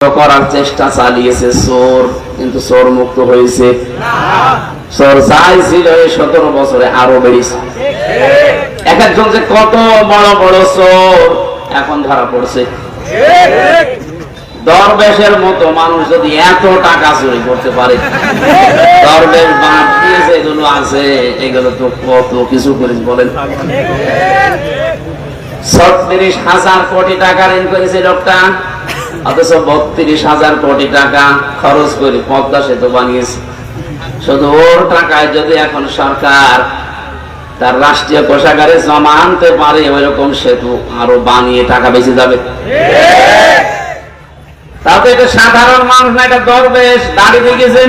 করার চেষ্টা চালিয়েছে, চোর, কিন্তু চোর মুক্ত হয়েছে। চোর চাইছিল এই সতেরো বছরে আরও বেড়েছে। এক একজন যে কত বড় বড় চোর এখন ধরা পড়ছে। দরবেশের মতো মানুষ যদি এত টাকা চুরি করতে পারে, দরবেশ দিয়েছে এগুলো আছে, এগুলো তো কত কিছু করে বলেন। ছত্রিশ হাজার কোটি টাকা ঋণ করেছে লোকটা অথচ বত্রিশ হাজার কোটি টাকা খরচ করে পদ্মা সেতু বানিয়েছে। শুধু ওর টাকায় যদি এখন সরকার তার রাষ্ট্রীয় কোষাগারে জমা আনতে পারে, ওইরকম সেতু আরও বানিয়ে টাকা বেঁচে যাবে। তাতে এটা সাধারণ মানুষ না এটা দরবেশ দাঁড়িয়ে গেছেন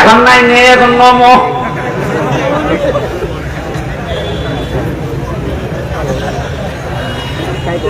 এখন নাই, নেই, এখন নমো।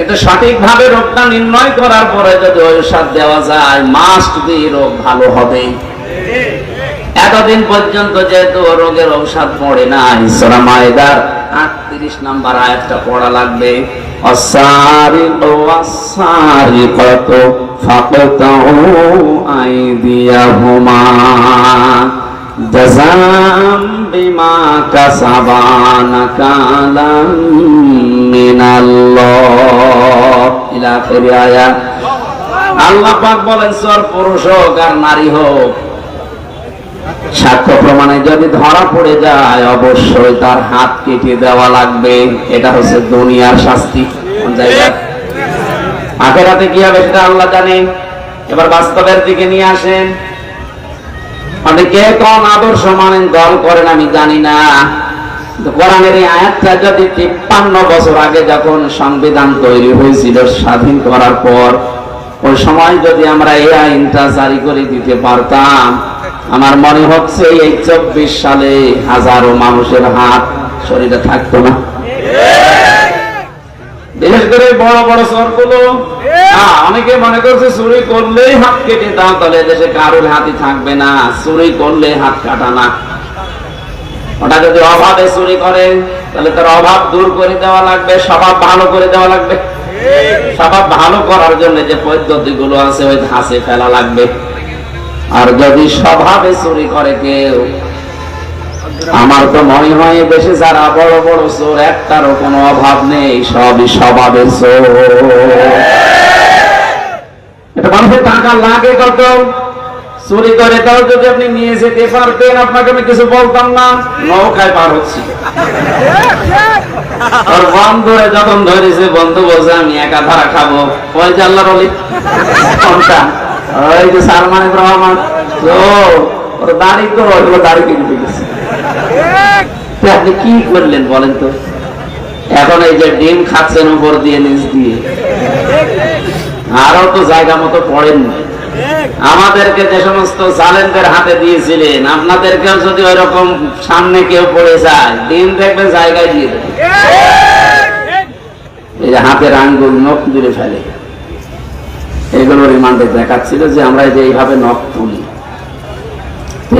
এটা সঠিকভাবে রোগটা নির্ণয় করার পরে যদি ঔষধ দেওয়া যায় মাস্ট বি রোগ ভালো হবে। এতদিন পর্যন্ত যেহেতু রোগের ঔষধ পড়ে নাই মায়েদার আটত্রিশ নাম্বার আয়াতটা পড়া লাগবে। অসারিক অসারিকত বিমা নাকালাম মিনাল্লাহ ইলা আয়াত আল্লাহ পাক বলেন সর পুরুষ হোক আর নারী হোক, সাক্ষ্য প্রমাণে যদি ধরা পড়ে যায় অবশ্যই তার হাত কেটে দেওয়া লাগবে, এটা হচ্ছে দুনিয়ার শাস্তি। আখেরাতে কি হবে সেটা আল্লাহ জানে এবার বাস্তবের দিকে নিয়ে আসেন আপনি কে কোন আদর্শ মানেন দল করেন আমি জানি না। কোরআনের এই আয়াতটা যদি তিপ্পান্ন বছর আগে যখন সংবিধান তৈরি হয়েছিল স্বাধীন করার পর, ওই সময় যদি আমরা এই আইনটা জারি করে দিতে পারতাম, আমার মনে হচ্ছে এই চব্বিশ সালে হাজারো মানুষের হাত শরীরে থাকতো না। বিশেষ করে বড় বড় হ্যাঁ, অনেকে মনে করছে চুরি করলেই হাত কেটে দাও তাহলে দেশে কারোর হাতই থাকবে না। চুরি করলে হাত কাটা না। ওটা যদি অভাবে চুরি করে তাহলে তার অভাব দূর করে দেওয়া লাগবে স্বভাব ভালো করে দেওয়া লাগবে। স্বভাব ভালো করার জন্য যে পদ্ধতি গুলো আছে ওই ধাঁচে ফেলা লাগবে। আর যদি স্বভাবে চুরি করে কেউ আমার তো মনে হয় দেশে যারা বড় বড় চোর, একটারও কোনো অভাব নেই, সবই স্বভাবের চোর। এটা মানুষের টাকা লাগে কত? চুরি করে তাও যদি আপনি নিয়ে যেতে পারতেন, আপনাকে আমি কিছু বলতাম না। নৌকায় পার হচ্ছি। ওর বন্ধুরে যখন ধরেছে, বন্ধু বলছে, আমি একা ধারা খাব। ওই যে আল্লাহর অলি? কোনটা? ওই যে সালমান রহমান তো ওর দাড়ি তো ওইগুলো দাড়ি কিনতে গেছে আপনি কি করলেন বলেন তো? এখন এই যে ডিম খাচ্ছেন উপর দিয়ে, নিচ দিয়ে। আরও তো জায়গা মতো পড়েননি। আমাদেরকে যে সমস্ত জালেনদের হাতে দিয়েছিলেন, আপনাদেরকেও যদি ওই রকম সামনে কেউ পড়ে যায়, ডিম দেখবেন জায়গায় দিয়ে এই হাতের আঙ্গুল নখ তুলে ফেলে। এগুলো রিমান্ডে দেখাচ্ছিল যে আমরা যে এইভাবে নখ তুলি।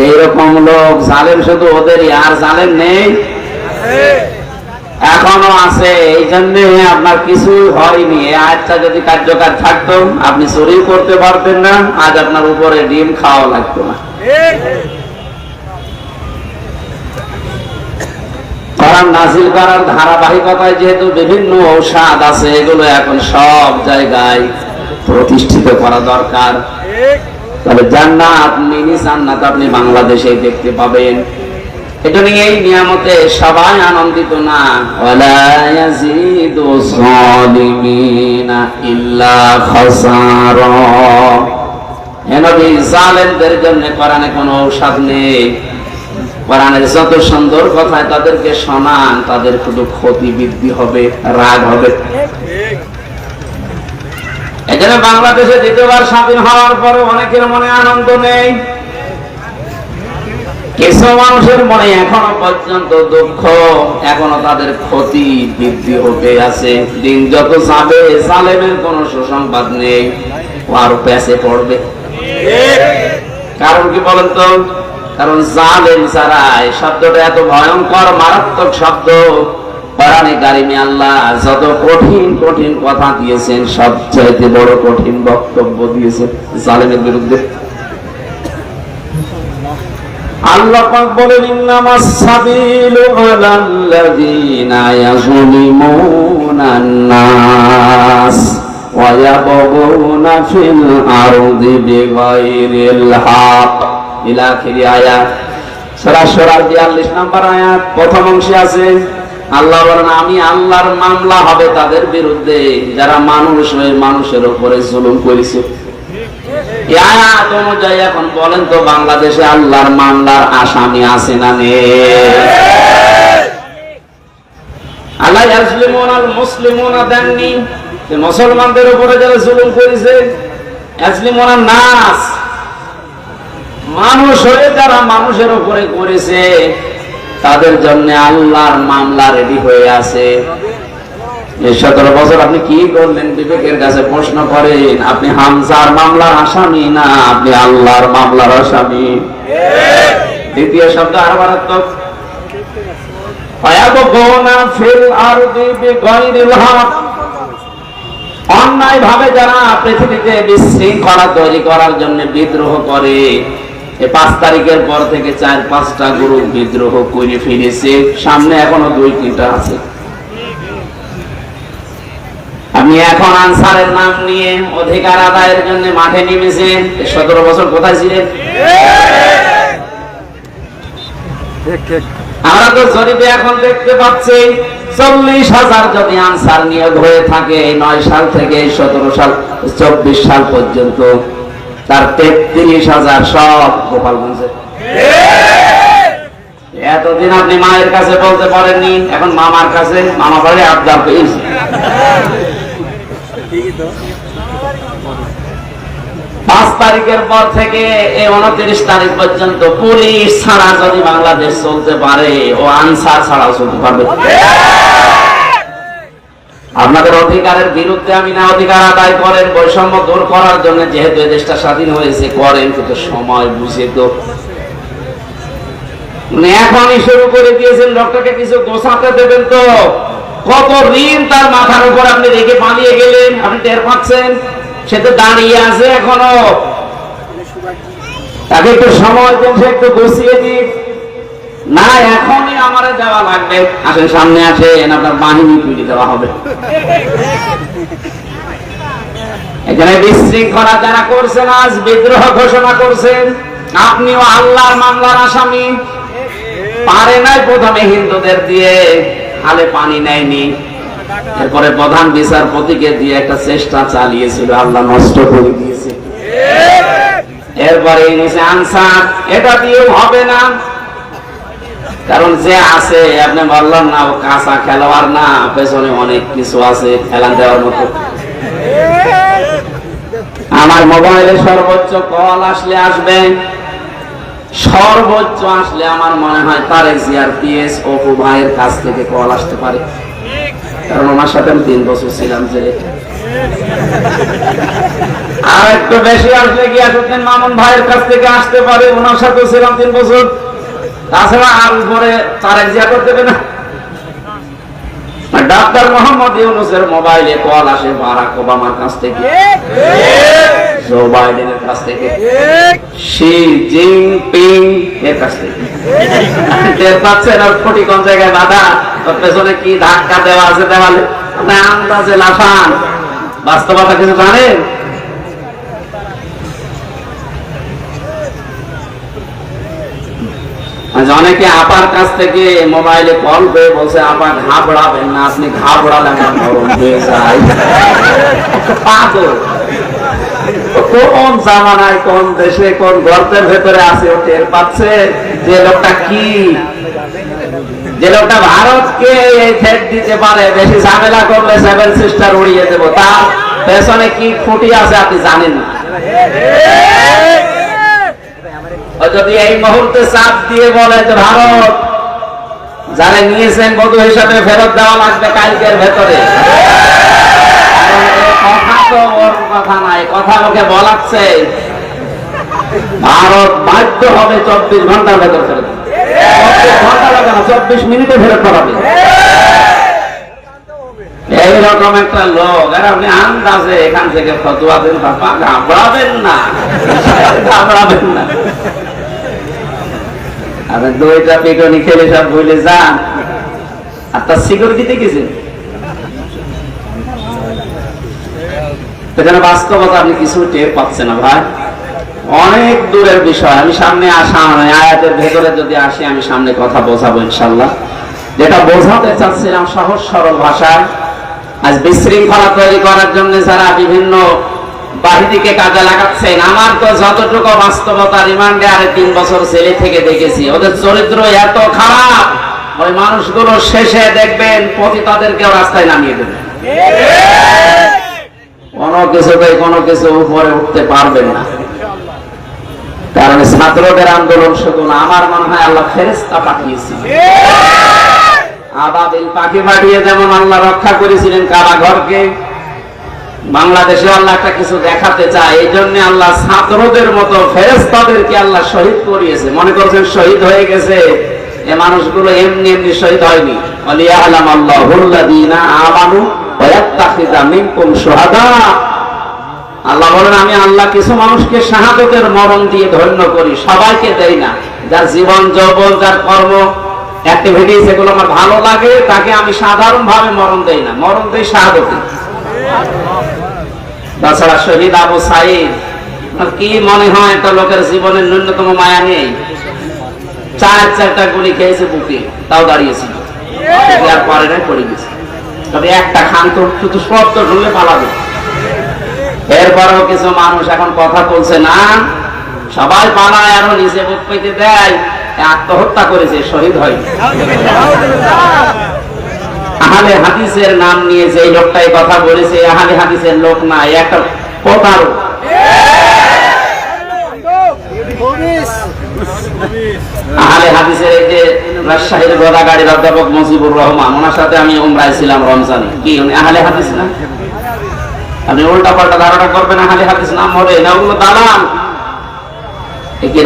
এইরকম লোক, জালেম শুধু ওদেরই, আর জালেম নেই? এখনও আছে এই জন্য আপনার কিছু হয়নি। এই যদি কার্যকর থাকতো, আপনি চুরি করতে পারতেন না, আজ আপনার উপরে ডিম খাওয়া লাগতো না। ধারাবাহিকতায় যেহেতু বিভিন্ন ঔষধ আছে, এগুলো এখন সব জায়গায় প্রতিষ্ঠিত করা দরকার। তবে জান্নাত, মিনি জান্নাত আপনি বাংলাদেশে দেখতে পাবেন। এটা নিয়ে এই নিয়ামতে সবাই আনন্দিত না। ইল্লা জালেমদের জন্য কোরআনে কোনো ঔষধ নেই। কোরআনের যত সুন্দর কথা তাদেরকে শোনান, তাদের শুধু ক্ষতি বৃদ্ধি হবে, রাগ হবে। এখানে বাংলাদেশে দ্বিতীয়বার স্বাধীন হওয়ার পরে অনেকের মনে আনন্দ নেই। কিছু মানুষের মনে এখনও পর্যন্ত দুঃখ, এখনও তাদের ক্ষতি বৃদ্ধি হতে আছে। দিন যত যাবে সালেমের কোন সুসংবাদ নেই আরও প্যাসে পড়বে। কারণ কি বলেন তো? কারণ জালেম ছাড়া শব্দটা এত ভয়ঙ্কর, মারাত্মক শব্দ। কোরআনে কারিমে আল্লাহ যত কঠিন কঠিন কথা দিয়েছেন, সবচাইতে বড় কঠিন বক্তব্য দিয়েছেন জালেমের বিরুদ্ধে। আল্লাহ পাক বলেন ইন্নামাস সাবিলু আলাল্লাযিনা নাস ওয়া ইয়াবগুনা ফিল আরদি বিগাইরিল ইলা আয়াত। সূরা সূরা 42 নম্বর আয়াত, প্রথম অংশে আছে আল্লাহ বলেন, আমি আল্লাহর মামলা হবে তাদের বিরুদ্ধে। যারা মানুষ হয়ে মানুষের উপরে জুলুম করেছে। এখন বলেন তো, বাংলাদেশে আল্লাহর মামলার আসামি আছে না মুসলমানদের উপরে যারা জুলুম করেছে। মানুষ হয়ে যারা মানুষের উপরে করেছে তাদের জন্য আল্লাহর মামলা রেডি হয়ে আছে। সতেরো বছর আপনি কি করলেন বিবেকের কাছে প্রশ্ন করেন? আপনি মামলার আসামি না, আপনি আল্লাহর মামলার আসামি। দ্বিতীয় শব্দ আর মারাত্মক। অন্যায় ভাবে যারা পৃথিবীতে বিশৃঙ্খলা তৈরি করার জন্য বিদ্রোহ করে পাঁচ তারিখের পর থেকে চার পাঁচটা বিদ্রোহ করে ফিরেছে সামনে এখনও দুই তিনটা আছে। আপনি এখন আনসারের নাম নিয়ে অধিকার আদায়ের জন্য মাঠে নেমেছেন সতেরো বছর কোথায় ছিলেন? আমরা তো জরিপে এখন দেখতে পাচ্ছি চল্লিশ হাজার যদি আনসার নিয়োগ হয়ে থাকে নয় সাল থেকে সতেরো সাল চব্বিশ সাল পর্যন্ত তার তেত্রিশ হাজার সব গোপালগঞ্জে। এতদিন আপনি মায়ের কাছে বলতে পারেননি, এখন মামার কাছে, মামা বাড়ি আবদার পেয়েছে পাঁচ তারিখের পর থেকে এই উনত্রিশ তারিখ পর্যন্ত পুলিশ ছাড়া যদি বাংলাদেশ চলতে পারে, ও আনসার ছাড়াও চলতে পারবে। আপনাদের অধিকারের বিরুদ্ধে আমি না অধিকার আদায় করেন, বৈষম্য দূর করার জন্য যেহেতু দেশটা স্বাধীন হয়েছে, করেন কিন্তু সময় বুঝে তো। এখনই শুরু করে দিয়েছেন, ডক্টরকে কিছু গোছাতে দেবেন তো। কত ঋণ তার মাথার উপর আপনি রেখে পালিয়ে গেলেন, আপনি টের পাচ্ছেন? সে তো দাঁড়িয়ে আছে এখনও। তাকে একটু সময় দেন একটু গুছিয়ে দিক না, এখনই আমারে দেওয়া লাগবে। আসেন, সামনে আসেন, আপনার বাহিনী তৈরি দেওয়া হবে। এখানে বিশৃঙ্খলা যারা করছেন, আজ বিদ্রোহ ঘোষণা করছেন। আপনিও আল্লাহর মামলার আসামি। পারে নাই প্রথমে হিন্দুদের দিয়ে হালে পানি নেয়নি। এরপরে প্রধান বিচারপতিকে দিয়ে একটা চেষ্টা চালিয়েছিল, আল্লাহ নষ্ট করে দিয়েছে। এরপরে আনসার, এটা দিয়েও হবে না। কারণ যে আছে, আপনি বললেন না, ও কাঁচা খেলোয়াড় না, পেছনে অনেক কিছু আছে খেলান দেওয়ার মতো। আমার মোবাইলে সর্বোচ্চ কল আসলে আসবে। সর্বোচ্চ আসলে আমার মনে হয় তারেক জিয়ার পিএস অপু ভাইয়ের কাছ থেকে কল আসতে পারে। কারণ ওনার সাথে আমি তিন বছর ছিলাম যে। আর একটু বেশি আসলে কি আসতেন মামুন ভাইয়ের কাছ থেকে আসতে পারে, ওনার সাথে ছিলাম তিন বছর। তাছাড়া আর উপরে জিয়া না। ডাক্তার মোহাম্মদ ইউনুসের মোবাইলে কল আসে বারাক ওবামার কাছ থেকে। জো বাইডেনের কাছ থেকে। শি জিনপিং এর কাছ থেকে। পাচ্ছেন আর কোন জায়গায় বাধা। তোর পেছনে কি ধাক্কা দেওয়া আছে দেওয়ালে? আপনি আন্দাজে লাফান। বাস্তবতা কিছু জানেন? অনেকে আপার কাছ থেকে মোবাইলে কল পেয়ে বলছে আপা ঘাবড়াবেন না, আপনি ঘাবড়ালে আমার গরম হয়ে যায়। কোন জামানায়, কোন দেশে, কোন গর্তের ভেতরে আছে, ও টের পাচ্ছে যে লোকটা কি? যে লোকটা ভারতকে এই থ্রেট দিতে পারে, বেশি ঝামেলা করলে সেভেন সিস্টার উড়িয়ে দেবো। তার পেছনে কি খুঁটি আছে আপনি জানেন না? যদি এই মুহূর্তে চাপ দিয়ে বলে যে ভারত, যারা নিয়েছেন বধু হিসাবে ফেরত দেওয়া লাগবে কালকের ভেতরে। কথা তো কথা নাই, কথা ভারত হবে চব্বিশ ঘণ্টার ভেতর চব্বিশ এইরকম একটা লোক, আর আপনি আন্দাজে এখান থেকে ফতুয়া দেন ঘাবড়াবেন না। ঘাবড়াবেন না। দুইটা পিটনি খেলে সব যান আর তার সিকিউরিটিতে গেছেন এখানে বাস্তবতা আপনি কিছু টের পাচ্ছেন না ভাই? অনেক দূরের বিষয়। আমি সামনে আসা নয় আয়াতের ভেতরে যদি আসি, আমি সামনে কথা বোঝাবো ইনশাল্লাহ। যেটা বোঝাতে চাচ্ছিলাম সহজ সরল ভাষায়, আজ বিশৃঙ্খলা তৈরি করার জন্য যারা বিভিন্ন বাহিনীকে কাজে লাগাচ্ছেন। আমার তো যতটুকু বাস্তবতা রিমান্ডে আরে তিন বছর ছেলে থেকে দেখেছি। ওদের চরিত্র এত খারাপ। ওই মানুষগুলো শেষে দেখবেন পতিতাদেরকে রাস্তায় নামিয়ে দেবে। কোনো কিছুতে কোনো কিছু উপরে উঠতে পারবেন না। কারণ ছাত্রদের আন্দোলন শুধু না, আমার মনে হয় আল্লাহ ফেরেস্তা পাঠিয়েছিল আবাবিল পাখি পাঠিয়ে যেমন আল্লাহ রক্ষা করেছিলেন কারাঘরকে বাংলাদেশে আল্লাহ একটা কিছু দেখাতে চায়, এই জন্য আল্লাহ ছাত্রদের মতো ফেরেস্তাদেরকে আল্লাহ শহীদ করিয়েছে। মনে করছেন শহীদ হয়ে গেছে, এ মানুষগুলো এমনি এমনি শহীদ হয়নি। আলাম আমানু মিনকুম শুহাদা। আল্লাহ বলেন, আমি আল্লাহ কিছু মানুষকে শাহাদতের মরণ দিয়ে ধন্য করি, সবাইকে দেই না। যার জীবন, যৌবন, যার কর্ম অ্যাক্টিভিটিস আমার ভালো লাগে, তাকে আমি সাধারণ ভাবে মরণ দেই না। মরণ দেই শাহাদতে। তাছাড়া শহীদ আবু সাইদ কি মনে হয় একটা লোকের জীবনের ন্যূনতম মায়া নেই? চার চারটা গুলি খেয়েছে বুকে, তাও দাঁড়িয়েছিল। কিছু মানুষ এখন কথা বলছে, না, সবাই পালায়, আরও পেতে দেয়। আত্মহত্যা করেছে, শহীদ হয় আহলে হাদিসের নাম নিয়ে যে লোকটাই কথা বলেছে, আহলে হাদিসের লোক না একটা গোদাগাড়ির অধ্যাপক মুজিবুর রহমান, ওনার সাথে আমি ছিলাম রমজানে। কি না? আপনি নাম হবে না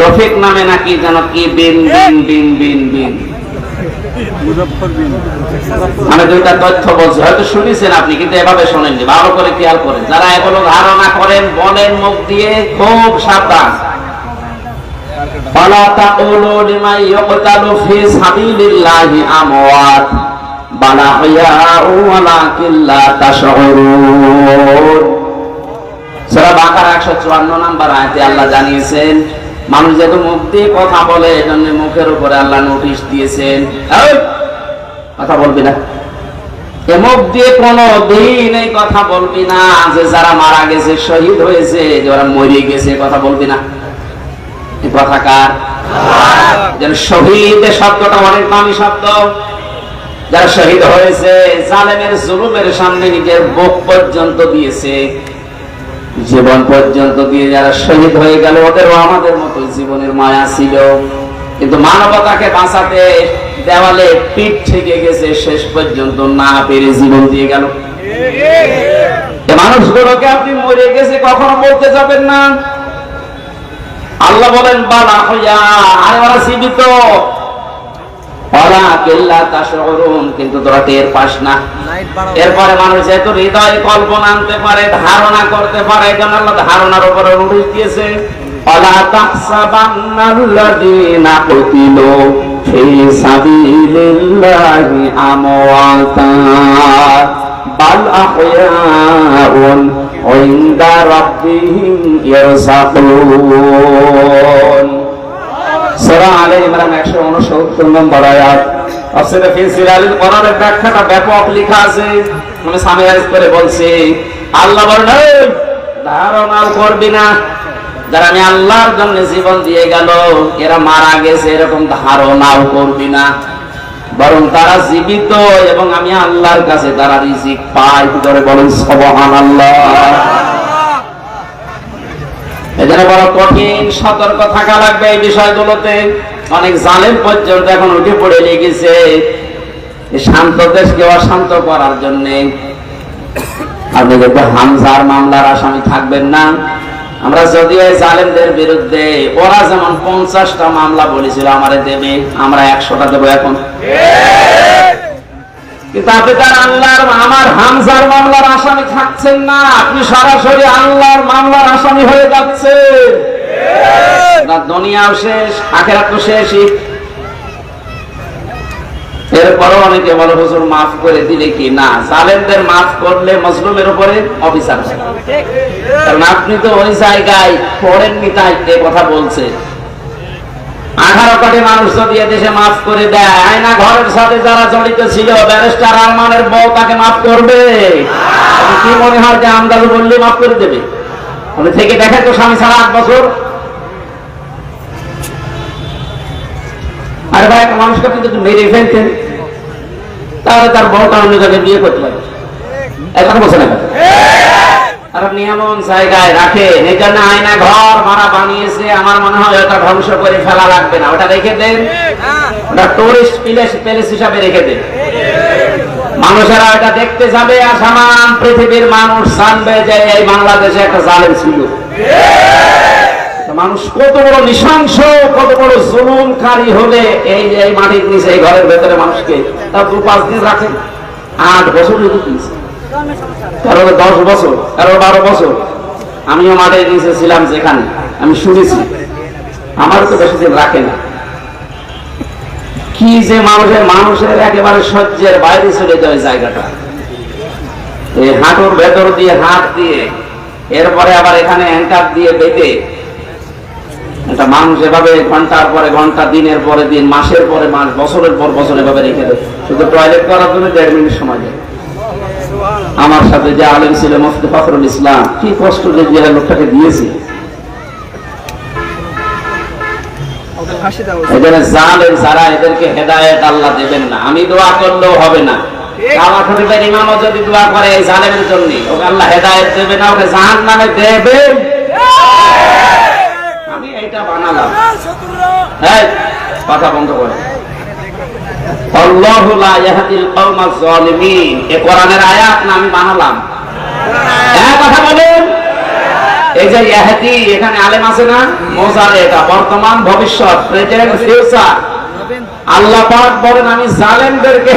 রফিক নামে নাকি যেন কি, বিন বিন বিন বিন বিন। মানে দুইটা তথ্য বলছে। হয়তো শুনেছেন আপনি, কিন্তু এভাবে শোনেননি। ভালো করে খেয়াল করেন। যারা এখনও ধারণা করেন, বনের মুখ দিয়ে খুব সাবধান। আল্লাহ জানিয়েছেন মানুষ যেহেতু মুখ দিয়ে কথা বলে, এজন্য মুখের উপরে আল্লাহ নোটিশ দিয়েছেন। কথা বলবি না। মুখ দিয়ে কোনো দিন এই কথা বলবি না যে যারা মারা গেছে, শহীদ হয়েছে, যে ওরা মরে গেছে কথা বলবি না। কথা কার? যেন শহীদ শব্দটা অনেক দামি শব্দ। যারা শহীদ হয়েছে, জালেমের জুলুমের সামনে নিজের বুক পর্যন্ত দিয়েছে। জীবন পর্যন্ত দিয়ে যারা শহীদ হয়ে গেল, ওদেরও আমাদের মতো জীবনের মায়া ছিল। কিন্তু মানবতাকে বাঁচাতে দেওয়ালে পিঠ থেকে গেছে, শেষ পর্যন্ত না পেরে জীবন দিয়ে গেল। মানুষগুলোকে আপনি মরে গেছে, কখনো বলতে যাবেন না। আল্লাহ বলেন, বালা হইয়া আর ওরা জীবিত। কিন্তু তোরা টের পাস না। এরপরে মানুষ যেহেতু হৃদয় কল্পনা আনতে পারে ধারণা করতে পারে এই আল্লাহ ধারণার উপরে নোটিশ দিয়েছে। ওলা তাহসাবান্নাল্লাযীনা কুতিলু ফি সাবিলিল্লাহি আমওয়াতা বাল আহয়াউন ইনদা রাব্বিহিম ইয়ারযাকুন সূরা আলে ইমরান 169 নম্বর আয়াত। তাফসীরে ফি সিরালিল কোরআনের ব্যাখ্যাটা ব্যাপক লেখা আছে। আমি সামিয়াজ করে বলছি আল্লাহ বলেন "এই, করবি না। যারা আমি আল্লাহর জন্য জীবন দিয়ে গেল এরা মারা গেছে এরকম ধারণাও করবি না। বরং তারা জীবিত এবং আমি আল্লাহর কাছে তারা রিজিক পাই করে বলেন সুবহানাল্লাহ। বড় কঠিন সতর্ক থাকা লাগবে এই বিষয়গুলোতে। অনেক জালেম পর্যন্ত এখন উঠে পড়ে লেগেছে। শান্ত দেশকে অশান্ত করার জন্য। আপনি হামজার মামলার আসামি থাকবেন না। আমরা যদিও এই জালেমদের বিরুদ্ধে ওরা যেমন পঞ্চাশটা মামলা বলেছিল আমারে দেবে, আমরা একশোটা দেবো এখন। কিন্তু আপনি তার আল্লাহর, আমার হামজার মামলার আসামি থাকছেন না। আপনি সরাসরি আল্লাহর মামলার হয়ে আপনার দুনিয়াও শেষ আখেরাত তো শেষই এরপরও অনেকে বলে হুজুর মাফ করে দিলে কি? না জালেমদের মাফ করলে মজলুমের উপরে অফিসার কারণ আপনি তো ওই জায়গায় পড়েননি তাই এ কথা বলছে। আঠারো কোটি মানুষ যদি দেশে মাফ করে দেয় আয়না ঘরের সাথে যারা জড়িত ছিল ব্যারিস্টার আরমানের বউ তাকে মাফ করবে। কি মনে হয় যে আমদাদু বললে মাফ করে দেবে? আপনি থেকে দেখেন তো স্বামী আট বছর। ভাই, একটা মানুষকে আপনি যদি মেরে ফেলতেন তাহলে তার অন্য জায়গায় বিয়ে করতে পারে এখন বসে না আর আপনি এমন জায়গায় রাখেন, এই জন্য আয়না ঘর, মারা বানিয়েছে, আমার মনে হয় ওটা ধ্বংস করে ফেলা লাগবে না। ওটা রেখে দেন। ওটা টুরিস্ট প্লেস প্লেস হিসাবে রেখে দেন। মানুষেরা ওটা দেখতে যাবে আর সামান পৃথিবীর মানুষ জানবে যে এই বাংলাদেশে একটা জালেম ছিল। মানুষ কত বড় নৃশংস, কত বড় জুলুমকারী হলে এই এই মাটির নিচে, এই ঘরের ভেতরে মানুষকে তার দু পাঁচ দিন রাখেন আট বছর কারও দশ বছর কারও বারো বছর। আমিও মাঠের নিচে ছিলাম যেখানে, আমি শুনেছি। আমার তো বেশি দিন রাখে না। কি যে মানুষের মানুষের একেবারে সহ্যের বাইরে চলে যায় জায়গাটা। এই হাঁটুর ভেতর দিয়ে হাত দিয়ে, এরপরে আবার এখানে অ্যাঙ্কার দিয়ে বেঁধে, একটা মানুষ এভাবে ঘণ্টার পরে ঘণ্টা, দিনের পরে দিন, মাসের পরে মাস, বছরের পর বছর এভাবে রেখে দেয়। শুধু টয়লেট করার জন্য দেড় মিনিট সময় দেয়। আমার সাথে যে আলেম ছিল মুফতি ফখরুল ইসলাম, কি কষ্ট যে লোকটাকে দিয়েছি। জালেম যারা এদেরকে হেদায়েত আল্লাহ দেবেন না আমি দোয়া করলেও হবে না। আমার খতিবের ইমামও যদি দোয়া করে এই জালেমের জন্য ওকে আল্লাহ হেদায়েত দেবে না ওকে জাহান নামে দেবে আমি এইটা বানালাম। এই, কথা বন্ধ করে। আল্লাহু লা ইয়াহদিল কওমাজ জালিমিন। এ কোরআনের আয়াত না আমি বানালাম। হ্যাঁ কথা বলেন। এই যে ইয়াহদি, এখানে আলেম আছে না? এটা। বর্তমান ভবিষ্যৎ প্রেজেন্ট ফিউচার আল্লাহ পাক বলেন, আমি জালেমদেরকে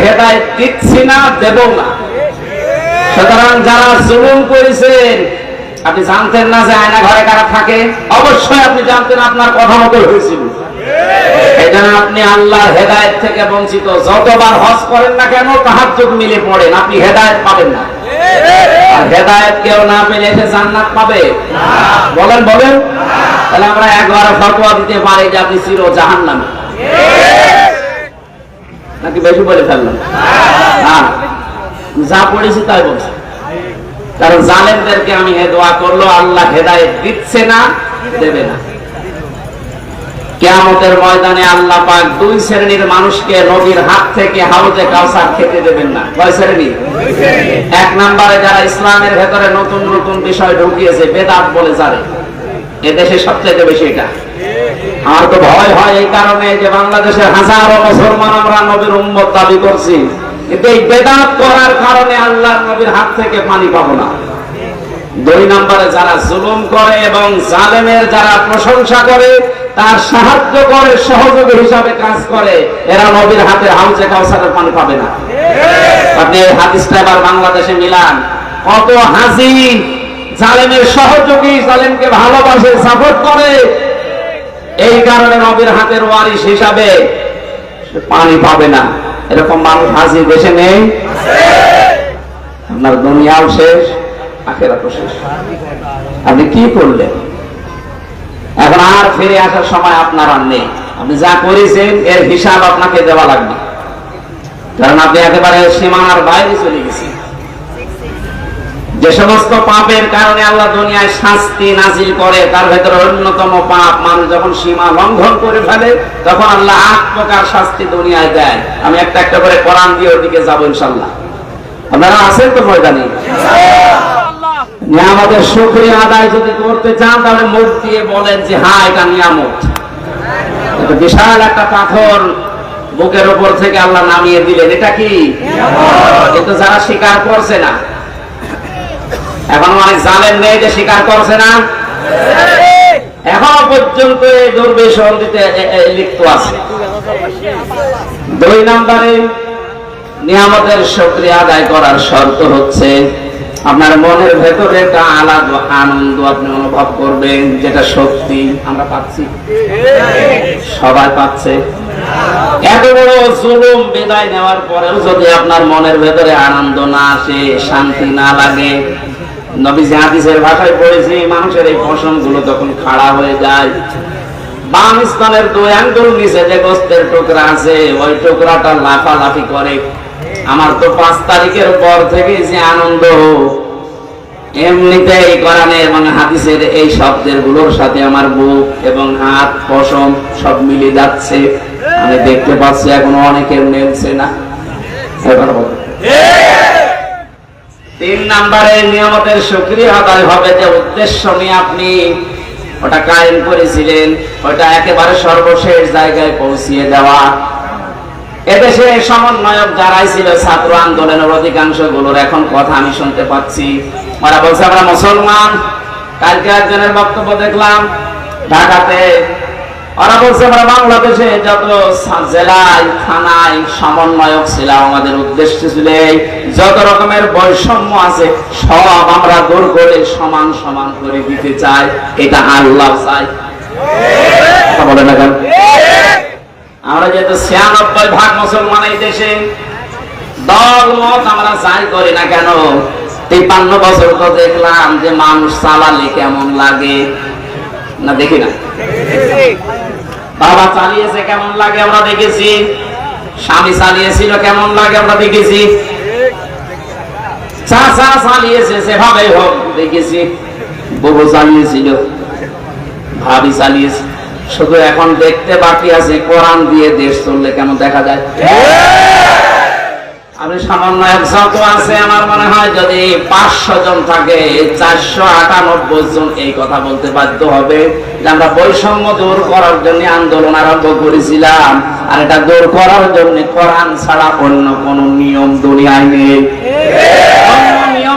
দিচ্ছি না, দেব না। সুতরাং যারা জুলুম করেছেন, আপনি জানতেন না যে আয়না ঘরে কারা থাকে? অবশ্যই আপনি জানতেন আপনার কথা মতো হয়েছিল। জন্য আপনি আল্লাহর হেদায়েত থেকে বঞ্চিত। যতবার হজ করেন না কেন, তাহাজ্জুদ মিলে পড়েন। আপনি হেদায়েত পাবেন না। হেদায়েত কেউ না পেলে সে জান্নাত পাবে। বলেন বলেন। তাহলে আমরা একবার দিতে পারি যে আপনি নাকি বেশি বলে ফেললাম? হ্যাঁ যা পড়েছি তাই বলছি। কারণ জালেমদেরকে আমি হে দোয়া করল আল্লাহ হেদায়েত দিচ্ছে না, দেবে না। কেয়ামতের ময়দানে আল্লাহ পাক দুই শ্রেণির মানুষকে নদীর হাত থেকে হাউজে কাউসার খেতে দেবেন না। কয় শ্রেণি? এক নম্বরে যারা ইসলামের ভেতরে নতুন নতুন বিষয় ঢুকিয়েছে, বেদাত বলে যারে এদেশে সবচেয়ে বেশি এটা। আমার তো ভয় হয় এই কারণে যে বাংলাদেশের হাজারো মুসলমান আমরা নবীর উম্মত দাবি করছি। কিন্তু এই বেদাত করার কারণে আল্লাহ নবীর হাত থেকে পানি পাবো না। দুই নম্বরে যারা জুলুম করে এবং জালেমের যারা প্রশংসা করে তার সাহায্য করে সহযোগী হিসাবে কাজ করে এরা নবীর হাতে হাউজে কাউসারের পানি পাবে না। আপনি এই হাদিসটা এবার বাংলাদেশে মিলান। কত হাসি জালেমের সহযোগী জালেমকে ভালোবাসে সাপোর্ট করে। এই কারণে নবীর হাতের ওয়ারিশ হিসাবে পানি পাবে না। এরকম মানুষ হাসি দেশে নেই? আপনার দুনিয়াও শেষ আখেরাতও শেষ। আপনি কি করলেন? এখন আর ফিরে আসার সময় আপনার আর নেই। আপনি যা করেছেন, এর হিসাব আপনাকে দেওয়া লাগবে। কারণ আপনি একেবারে সীমানার বাইরে চলে গেছেন। যে সমস্ত পাপের কারণে আল্লাহ দুনিয়ায় শাস্তি নাজিল করে, তার ভেতরে অন্যতম পাপ, মানুষ যখন সীমা লঙ্ঘন করে ফেলে, তখন আল্লাহ আট প্রকার শাস্তি দুনিয়ায় দেয়। আমি একটা একটা করে কোরআন দিয়ে ওদিকে যাব ইনশাল্লাহ। আপনারা আছেন তো ময়দানে? নিয়ামতের শুক্রিয়া আদায় যদি করতে চান তাহলে মুখ দিয়ে বলেন যে হ্যাঁ এটা নিয়ামত। এটা বিশাল একটা পাথর বুকের উপর থেকে আল্লাহ নামিয়ে দিলেন। এটা কি? কিন্তু যারা স্বীকার করছে না। এখন অনেক জানেন নেই যে স্বীকার করছে না। এখনও পর্যন্ত এই এ- লিপ্ত আছে। দুই নম্বরে নিয়ামতের শুক্রিয়া আদায় করার শর্ত হচ্ছে আপনার মনের ভেতরে একটা আলাদা আনন্দ আপনি অনুভব করবেন, যেটা সত্যি আমরা পাচ্ছি। সবাই পাচ্ছে। এত বড় জুলুম বিদায় নেওয়ার পরেও যদি আপনার মনের ভেতরে আনন্দ না আসে, শান্তি না লাগে ভাষায় পড়েছি মানুষের এই পশমগুলো তখন খাড়া হয়ে যায়, বাম স্তনের দুই আঙ্গুল নিচে যে গোস্তের টুকরা আছে, ওই টুকরাটা লাফালাফি করে। আমার তো পাঁচ তারিখের পর থেকে যে আনন্দ এমনিতেই কোরআনে এবং হাদিসের এই শব্দেরগুলোর সাথে আমার বুক এবং হাত, পশম সব মিলে যাচ্ছে। আমি দেখতে পাচ্ছি এখনও অনেকের মেলছে না। তিন নম্বরে নিয়ামতের সক্রিয় আদায় হবে যে উদ্দেশ্য নিয়ে আপনি ওটা কায়েম করেছিলেন, ওটা একেবারে সর্বশেষ জায়গায় পৌঁছিয়ে দেওয়া। এদেশে সমন্বয়ক যারাই ছিল ছাত্র আন্দোলনের অধিকাংশগুলোর এখন কথা আমি শুনতে পাচ্ছি। ওরা বলছে, আমরা মুসলমান। কালকে একজনের বক্তব্য দেখলাম ঢাকাতে। ওরা বলছে, আমরা বাংলাদেশে যত জেলায়, থানায় সমন্বয়ক ছিলাম, আমাদের উদ্দেশ্য ছিল যত রকমের বৈষম্য আছে, সব আমরা দূর করে সমান সমান করে দিতে চাই। এটা আল্লাহ চাই বলে না আমরা যেহেতু ছিয়ানব্বই ভাগ মুসলমান এই দেশে, দল, মত আমরা যাই করি না কেন? তিপ্পান্ন বছর তো দেখলাম যে মানুষ চালালে কেমন লাগে। না, দেখি না। বাবা চালিয়েছে কেমন লাগে আমরা দেখেছি। স্বামী চালিয়েছিল কেমন লাগে আমরা দেখেছি। চাচা চালিয়েছে সেভাবে হোক, দেখেছি। বউ চালিয়েছিল, ভাবি চালিয়েছে। শুধু এখন দেখতে বাকি আছে কোরআন দিয়ে দেশ চললে কেমন দেখা যায়? আমি সামান্য আছে আমার মনে হয় যদি পাঁচশো জন থাকে চারশো আটানব্বই জন এই কথা বলতে বাধ্য হবে। যে আমরা বৈষম্য দূর করার জন্য আন্দোলন আরম্ভ করেছিলাম আর এটা দূর করার জন্য কোরআন ছাড়া অন্য কোন নিয়ম দুনিয়ায় নেই।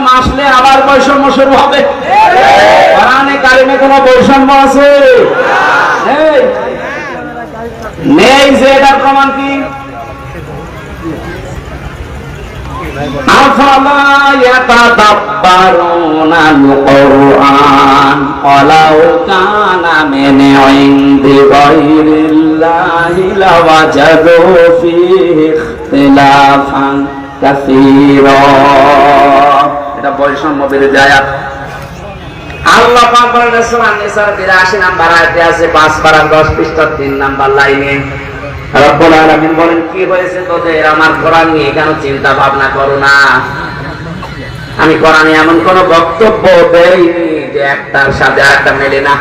অন্য নিয়ম আসলে আবার বৈষম্য শুরু হবে কোরআনে কারিমে কোনো বৈষম্য আছে নেই নেই যে এটার প্রমাণ কি أفلا يتدبرون القرآن ولو كان من عند غير الله لوجدوا فيه اختلافا كثيرا এটা বৈষম্য বিরোধী আয়াত। আল্লাহ পাক বলেন সূরা নিসার 82 নাম্বার আছে 5 পারা 10 পৃষ্ঠা 3 নাম্বার লাইনে। বলেন, কি হয়েছে তোদের? আমার কোরআন নিয়ে কেন চিন্তা ভাবনা করো না? আমি কোরআনে এমন কোন বক্তব্য দেইনি যে একটার সাথে আরেকটা মেলে না।